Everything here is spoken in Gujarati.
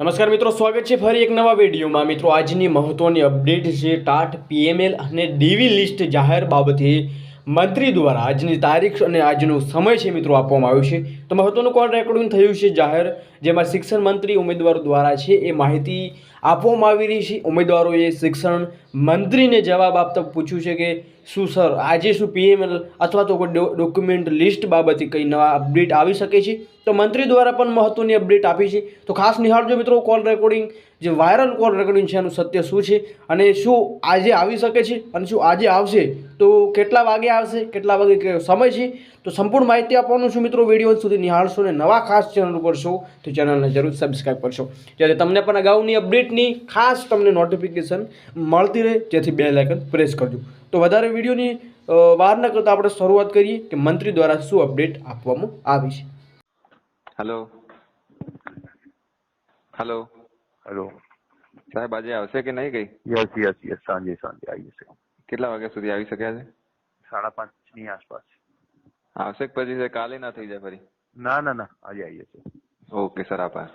નમસ્કાર મિત્રો, સ્વાગત છે ફરી એક નવા વિડીયોમાં. મિત્રો, આજની મહત્વની અપડેટ છે ટાટ, પીએમએલ અને ડીવી લિસ્ટ જાહેર બાબતે મંત્રી દ્વારા આજની તારીખ અને આજનો સમય છે મિત્રો આપવામાં આવ્યો છે. તો મહત્વનું કોલ રેકોર્ડિંગ થયું છે જાહેર? જેમાં શિક્ષણ મંત્રી ઉમેદવારો દ્વારા છે એ માહિતી આપવામાં આવી રહી છે. ઉમેદવારોએ શિક્ષણ મંત્રીને જવાબ આપતા પૂછ્યું છે કે, શું સર, આજે શું પીએમએલ અથવા તો કોઈ ડોક્યુમેન્ટ લિસ્ટ બાબતે કંઈ નવા અપડેટ આવી શકે છે? તો મંત્રી દ્વારા પણ મહત્વની અપડેટ આપી છે. તો ખાસ નિહાળજો મિત્રો કોલ રેકોર્ડિંગ જે વાયરલ કોલ રેકોર્ડિંગ છે એનું સત્ય શું છે અને શું આજે આવી શકે છે અને શું આજે આવશે? તો કેટલા વાગે આવશે, કેટલા વાગે સમય છે? તો સંપૂર્ણ માહિતી આપવાનું છું મિત્રો વીડિયો સુધી નિહાળશો અને નવા ખાસ ચેનલ ઉપર છો તો ચેનલને જરૂર સબસ્ક્રાઈબ કરશો. જ્યારે તમને પણ અગાઉની અપડેટની ખાસ તમને નોટિફિકેશન મળતી રહે, જેથી બે લાઇકન પ્રેસ કરજો. તો વધારે વિડીયોની વાર ન કરતાં આપણે શરૂઆત કરીએ કે મંત્રી દ્વારા શું અપડેટ આપવામાં આવી છે. હેલો હેલો હેલો સાહેબ આજે આવશે કે નહીં કઈ? યસ યસ યસ સાંજે સાંજે આવી જશે કેટલા વાગ્યા સુધી આવી શક્યા છે? સાડા પાંચની આસપાસ. આવશે કે પછી કાલે ના થઈ જાય ફરી? ના ના ના આજે આવી જશે ઓકે સર આભાર.